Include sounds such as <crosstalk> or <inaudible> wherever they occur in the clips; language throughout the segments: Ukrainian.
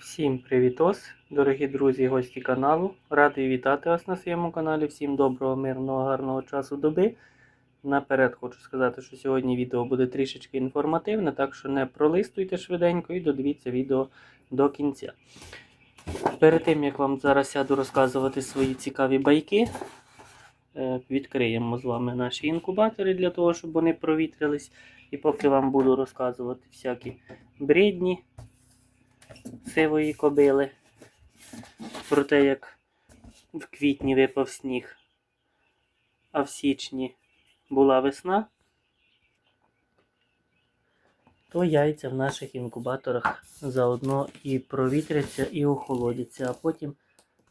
Всім привітос, дорогі друзі і гості каналу. Радий вітати вас на своєму каналі. Всім доброго, мирного, гарного часу доби. Наперед хочу сказати, що сьогодні відео буде трішечки інформативне, так що не пролистуйте швиденько і додивіться відео до кінця. Перед тим як вам зараз сяду розказувати свої цікаві байки, е, відкриємо з вами наші інкубатори для того, щоб вони провітрились. І поки вам буду розказувати всякі бредні сивої кобили. Про те, як в квітні випав сніг, а в січні була весна, то яйця в наших інкубаторах заодно і провітряться, і охолодяться, а потім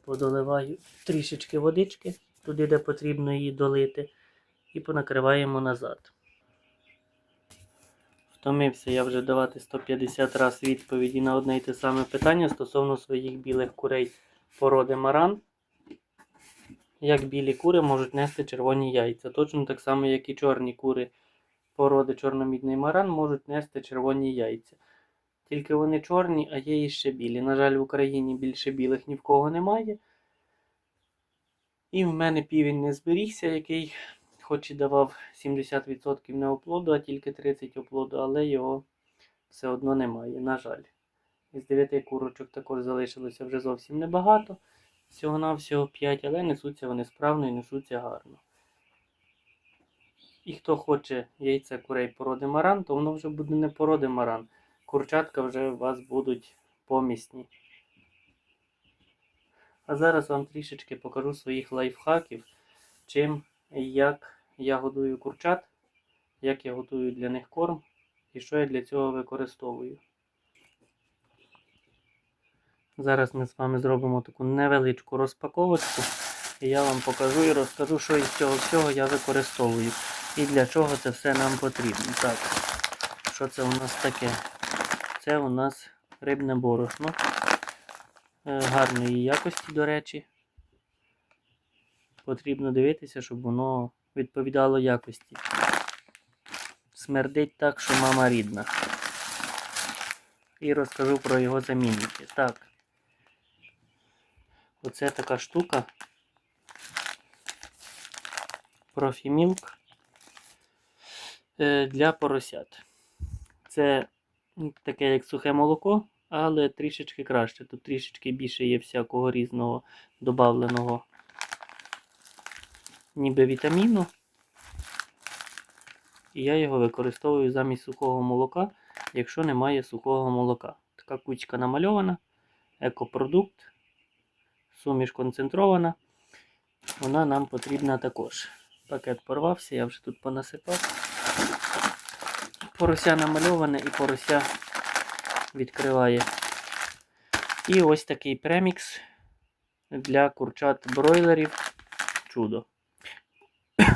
подоливаю трішечки водички туди, де потрібно її долити, і понакриваємо назад. Втомився я вже давати 150 раз відповіді на одне й те саме питання стосовно своїх білих курей породи маран. Як білі кури можуть нести червоні яйця. Точно так само, як і чорні кури породи чорномідний маран можуть нести червоні яйця. Тільки вони чорні, а є і ще білі. На жаль, в Україні більше білих ні в кого немає. І в мене півень не зберігся, який хоч і давав 70% не оплоду, а тільки 30% оплоду, але його все одно немає, на жаль. Із 9 курочок також залишилося вже зовсім небагато. Всього-навсього 5, але несуться вони справно і несуться гарно. І хто хоче яйця курей породи маран, то воно вже буде не породи маран. Курчатка вже у вас будуть помісні. А зараз вам трішечки покажу своїх лайфхаків, чим і як я годую курчат, як я готую для них корм і що я для цього використовую. Зараз ми з вами зробимо таку невеличку розпаковочку, і я вам покажу і розкажу, що із цього всього я використовую і для чого це все нам потрібно. Так, що це у нас таке? Це у нас рибне борошно е, гарної якості, до речі. Потрібно дивитися, щоб воно відповідало якості. Смердить так, що мама рідна. І розкажу про його замінники. Так. Оце така штука. Профімілк е, для поросят. Це таке як сухе молоко, але трішечки краще. Тут трішечки більше є всякого різного добавленого ніби вітаміну. І я його використовую замість сухого молока, якщо немає сухого молока. Така кучка намальована, екопродукт, суміш концентрована. Вона нам потрібна також. Пакет порвався, я вже тут понасипав. Порося намальоване і порося відкриває. І ось такий премікс для курчат бройлерів. Чудо.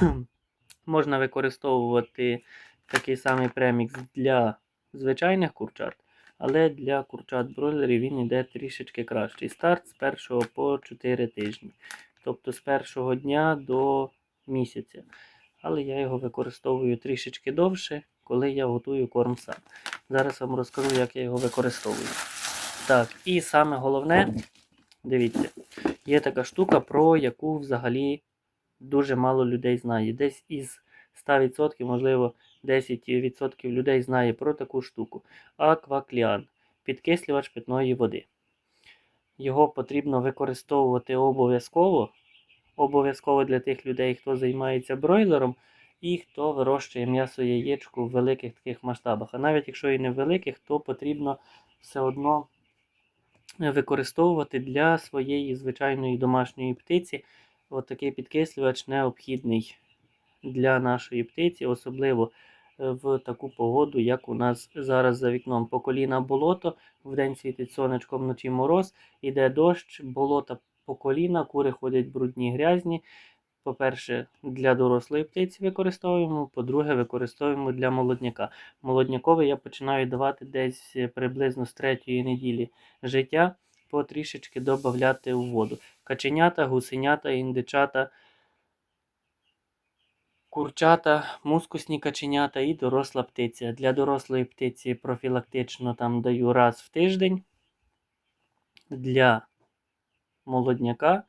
<clears throat> Можна використовувати такий самий премікс для звичайних курчат, але для курчат бройлерів він йде трішечки кращий. Старт з 1 по 4 тижні. Тобто з першого дня до місяця. Але я його використовую трішечки довше, коли я готую корм сам. Зараз вам розкажу, як я його використовую. Так, і саме головне, дивіться, є така штука, про яку взагалі дуже мало людей знає. Десь із 100%, можливо, 10% людей знає про таку штуку. Аквакліан підкислювач питної води. Його потрібно використовувати обов'язково. Обов'язково для тих людей, хто займається бройлером і хто вирощує м'ясо яєчку в великих таких масштабах. А навіть якщо і не в великих, то потрібно все одно використовувати для своєї звичайної домашньої птиці. От такий підкислювач необхідний для нашої птиці, особливо е, в таку погоду, як у нас зараз за вікном. По коліна болото, вдень світить сонечко, вночі мороз, іде дощ, болота по коліна, кури ходять брудні, грязні. По-перше, для дорослої птиці використовуємо, по-друге, використовуємо для молодняка. Молодняковий я починаю давати десь приблизно з третьої неділі життя, потрішечки додати у воду. Каченята, гусенята, індичата, курчата, мускусні каченята і доросла птиця. Для дорослої птиці профілактично там даю раз в тиждень. для молодняка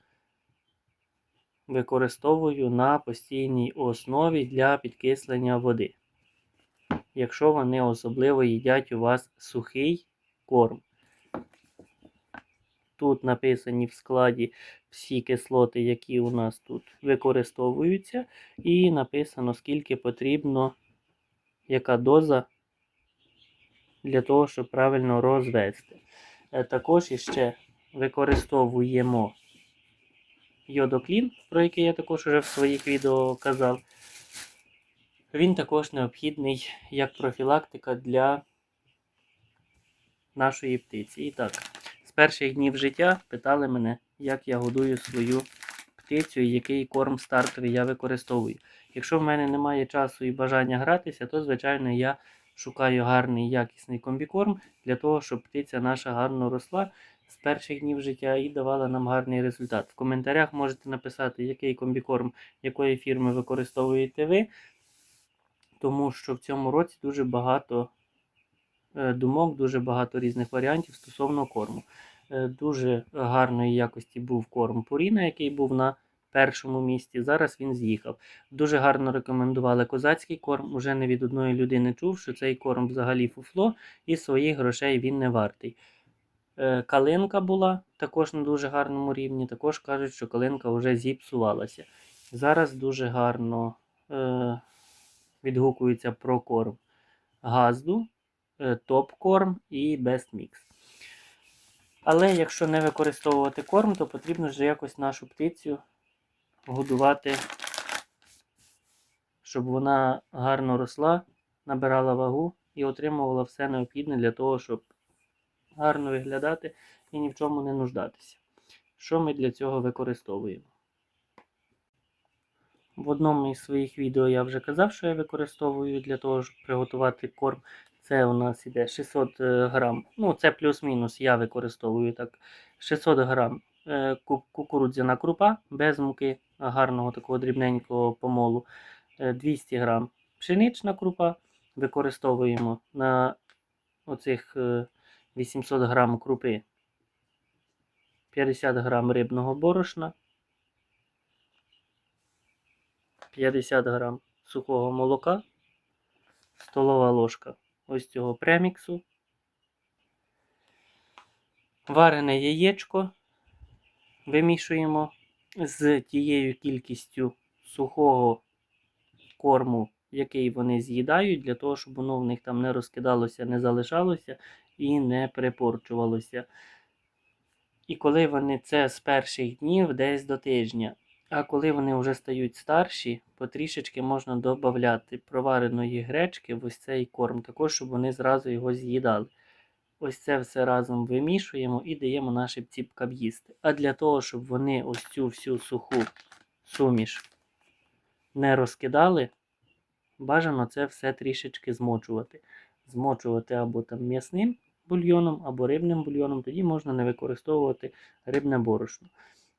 використовую на постійній основі для підкислення води. Якщо вони особливо їдять у вас сухий корм. Тут написані в складі всі кислоти, які у нас тут використовуються, і написано, скільки потрібно, яка доза для того, щоб правильно розвести. Е, Також іще використовуємо йодоклін, про який я також вже в своїх відео казав. Він також необхідний як профілактика для нашої птиці. І так, з перших днів життя питали мене, як я годую свою птицю і який корм стартовий я використовую. Якщо в мене немає часу і бажання гратися, то, звичайно, я шукаю гарний якісний комбікорм для того, щоб птиця наша гарно росла з перших днів життя і давала нам гарний результат. В коментарях можете написати, який комбікорм якої фірми використовуєте ви, тому що в цьому році дуже багато думок, дуже багато різних варіантів стосовно корму. Е, Дуже гарної якості був корм Purina, який був на першому місці. Зараз він з'їхав. Дуже гарно рекомендували козацький корм. Уже не від одної людини чув, що цей корм взагалі фуфло і своїх грошей він не вартий. Е, Калинка була також на дуже гарному рівні. Також кажуть, що калинка вже зіпсувалася. Зараз дуже гарно е, відгукується про корм газду, е, топ-корм і Best Mix. Але якщо не використовувати корм, то потрібно вже якось нашу птицю годувати, щоб вона гарно росла, набирала вагу і отримувала все необхідне для того, щоб гарно виглядати і ні в чому не нуждатися. Що ми для цього використовуємо? В одному із своїх відео я вже казав, що я використовую для того, щоб приготувати корм. Це у нас іде 600 е, грам. Ну, це плюс-мінус, я використовую так. 600 грам е, кукурудзяна крупа без муки, гарного такого дрібненького помолу. Е, 200 грам пшенична крупа. Використовуємо на оцих е, 800 грам крупи. 50 грам рибного борошна. 50 грам сухого молока, столова ложка ось цього преміксу, варене яєчко вимішуємо з тією кількістю сухого корму, який вони з'їдають, для того, щоб воно в них там не розкидалося, не залишалося і не перепорчувалося. І коли вони це з перших днів десь до тижня. А коли вони вже стають старші, потрішечки можна додати провареної гречки в ось цей корм, також, щоб вони зразу його з'їдали. Ось це все разом вимішуємо і даємо нашим ціпкам їсти. А для того, щоб вони ось цю всю суху суміш не розкидали, бажано це все трішечки змочувати. Змочувати або там м'ясним бульйоном, або рибним бульйоном, тоді можна не використовувати рибне борошно.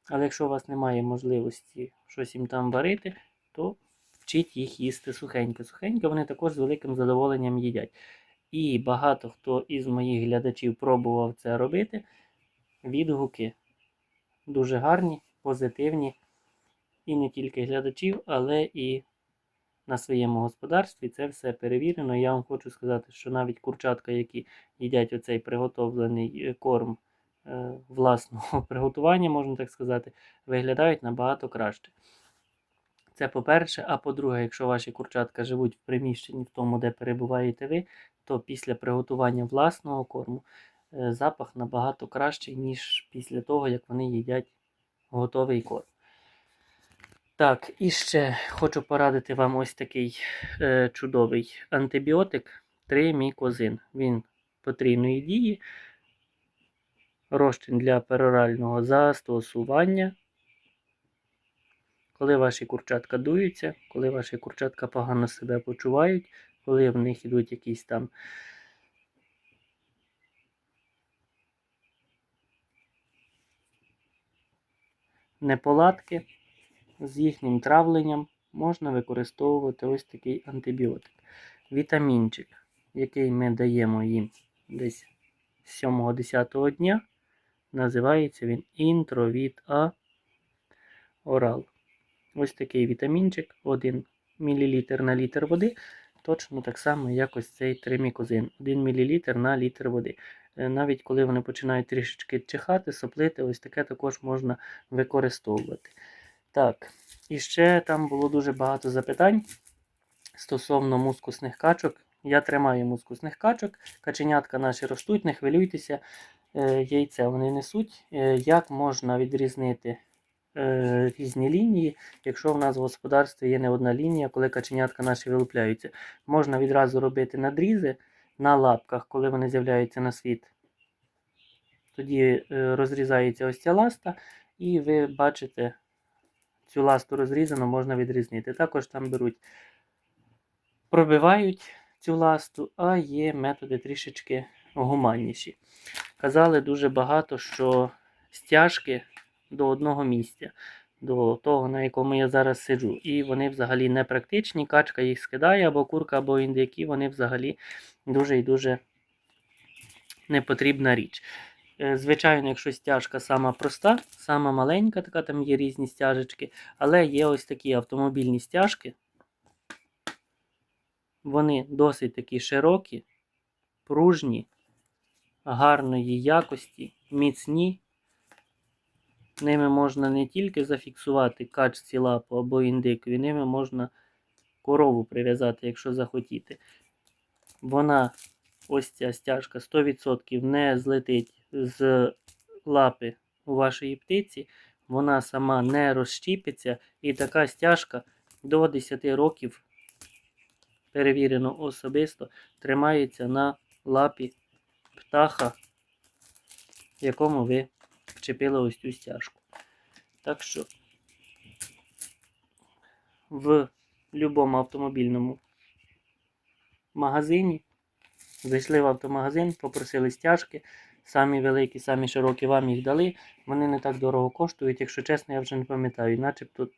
Але якщо у вас немає можливості щось їм там варити, то вчіть їх їсти сухенько. Сухенько вони також з великим задоволенням їдять. І багато хто із моїх глядачів пробував це робити. Відгуки дуже гарні, позитивні. І не тільки глядачів, але і на своєму господарстві це все перевірено. Я вам хочу сказати, що навіть курчатка, які їдять оцей приготовлений е, корм власного <laughs> приготування, можна так сказати, виглядають набагато краще. Це по-перше, а по-друге, якщо ваші курчатка живуть в приміщенні в тому, де перебуваєте ви, то після приготування власного корму е, запах набагато кращий, ніж після того, як вони їдять готовий корм. Так, і ще хочу порадити вам ось такий е, чудовий антибіотик тримікозин. Він потрійної дії, розчин для перорального застосування. Коли ваші курчатка дуються, коли ваші курчатка погано себе почувають, коли в них йдуть якісь там неполадки з їхнім травленням, можна використовувати ось такий антибіотик. Вітамінчик, який ми даємо їм десь з 7-10 дня Називається він Інтровіт А Орал. Ось такий вітамінчик, 1 мл на літр води. Точно так само, як ось цей тримікозин. 1 мл на літр води. Е, Навіть коли вони починають трішечки чихати, соплити, ось таке також можна використовувати. Так, і ще там було дуже багато запитань стосовно мускусних качок. Я тримаю мускусних качок, каченятка наші ростуть, не хвилюйтеся, яйця вони несуть. Е, Як можна відрізнити е, різні лінії, якщо в нас в господарстві є не одна лінія, коли каченятка наші вилупляються? Можна відразу робити надрізи на лапках, коли вони з'являються на світ. Тоді е, розрізається ось ця ласта, і ви бачите цю ласту розрізану, можна відрізнити. Також там беруть, пробивають цю ласту, а є методи трішечки гуманніші. Казали дуже багато, що стяжки до одного місця, до того, на якому я зараз сиджу. І вони взагалі не практичні. Качка їх скидає, або курка, або індики, вони взагалі дуже і дуже непотрібна річ. Е, Звичайно, якщо стяжка сама проста, сама маленька, така там є різні стяжечки, але є ось такі автомобільні стяжки. Вони досить такі широкі, пружні, гарної якості, міцні. Ними можна не тільки зафіксувати качці лапу або індикові, ними можна корову прив'язати, якщо захотіти. Вона, ось ця стяжка 100% не злетить з лапи у вашої птиці, вона сама не розщіпиться, і така стяжка до 10 років, перевірено особисто, тримається на лапі птаха, якому ви вчепили ось цю стяжку. Так що в будь-якому автомобільному магазині зайшли в автомагазин, попросили стяжки. Самі великі, самі широкі вам їх дали. Вони не так дорого коштують, якщо чесно, я вже не пам'ятаю. Начебто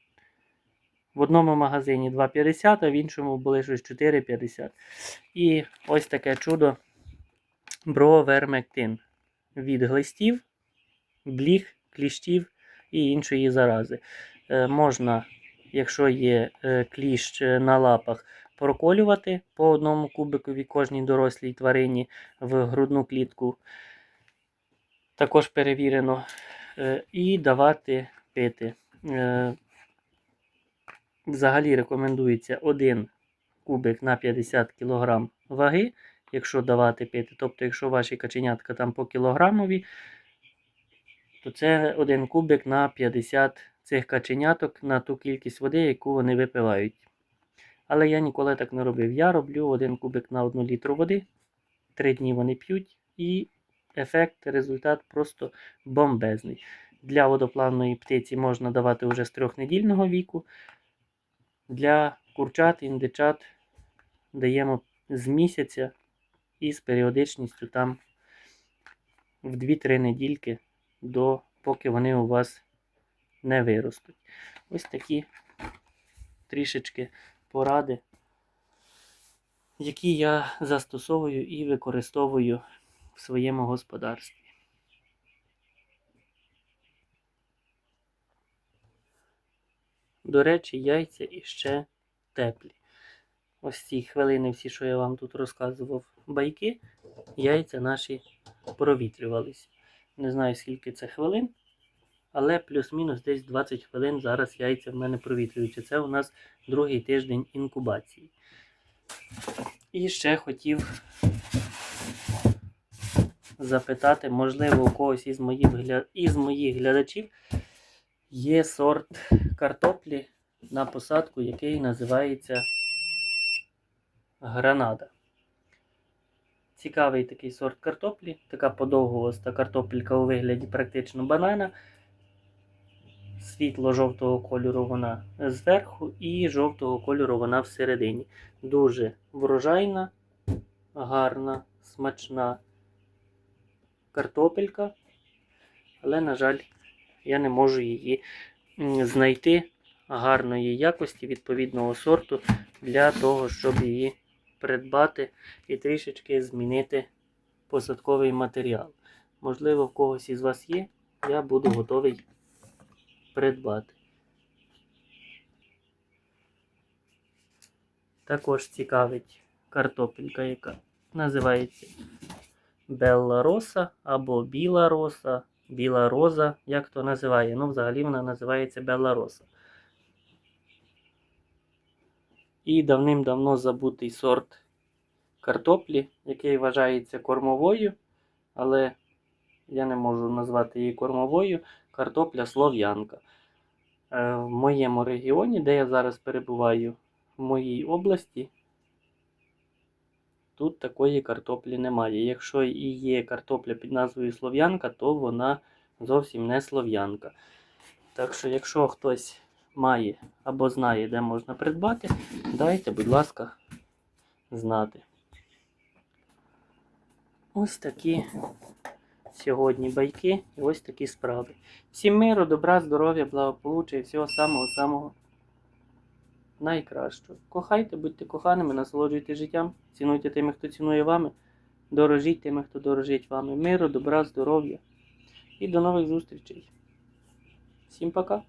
в одному магазині 2,50, а в іншому були щось 4,50. І ось таке чудо бровермектин від глистів, бліг, кліщів і іншої зарази. Е, можна, якщо є е, кліщ е, на лапах, проколювати по одному кубикові кожній дорослій тварині в грудну клітку. Також перевірено. І давати пити. Взагалі рекомендується 1 кубик на 50 кг ваги, якщо давати пити. Тобто, якщо ваші каченятка там по кілограмові, то це 1 кубик на 50 цих каченяток на ту кількість води, яку вони випивають. Але я ніколи так не робив. Я роблю 1 кубик на 1 літру води. 3 дні вони п'ють, і ефект, результат просто бомбезний. Для водоплавної птиці можна давати вже з трьохнедільного віку. Для курчат, індичат даємо з місяця і з періодичністю там в 2-3 недільки, до, поки вони у вас не виростуть. Ось такі трішечки поради, які я застосовую і використовую в своєму господарстві. До речі, яйця іще теплі. Ось ці хвилини, всі, що я вам тут розказував, байки, яйця наші провітрювалися. Не знаю, скільки це хвилин, але плюс-мінус десь 20 хвилин зараз яйця в мене провітрюються. Це у нас другий тиждень інкубації. І ще хотів запитати, можливо, у когось із моїх, із моїх глядачів є сорт картоплі на посадку, який називається гранада. Цікавий такий сорт картоплі, така подовгоста картопелька у вигляді практично банана. Світло-жовтого кольору вона зверху і жовтого кольору вона всередині. Дуже врожайна, гарна, смачна картопелька. Але, на жаль, я не можу її знайти гарної якості відповідного сорту для того, щоб її придбати і трішечки змінити посадковий матеріал. Можливо, в когось із вас є, я буду готовий придбати. Також цікавить картопелька, яка називається Белла Роса або Біла Роса, Біла Роза, як то називає. Ну, взагалі вона називається Белла Роса. І давним-давно забутий сорт картоплі, який вважається кормовою, але я не можу назвати її кормовою. Картопля слов'янка. Е, В моєму регіоні, де я зараз перебуваю, в моїй області, тут такої картоплі немає. Якщо і є картопля під назвою Слов'янка, то вона зовсім не слов'янка. Так що, якщо хтось має або знає, де можна придбати, дайте, будь ласка, знати. Ось такі сьогодні байки і ось такі справи. Всім миру, добра, здоров'я, благополуччя і всього самого-самого найкращого. Кохайте, будьте коханими, насолоджуйте життям, цінуйте тими, хто цінує вами, дорожіть тими, хто дорожить вами. Миру, добра, здоров'я і до нових зустрічей. Всім пока!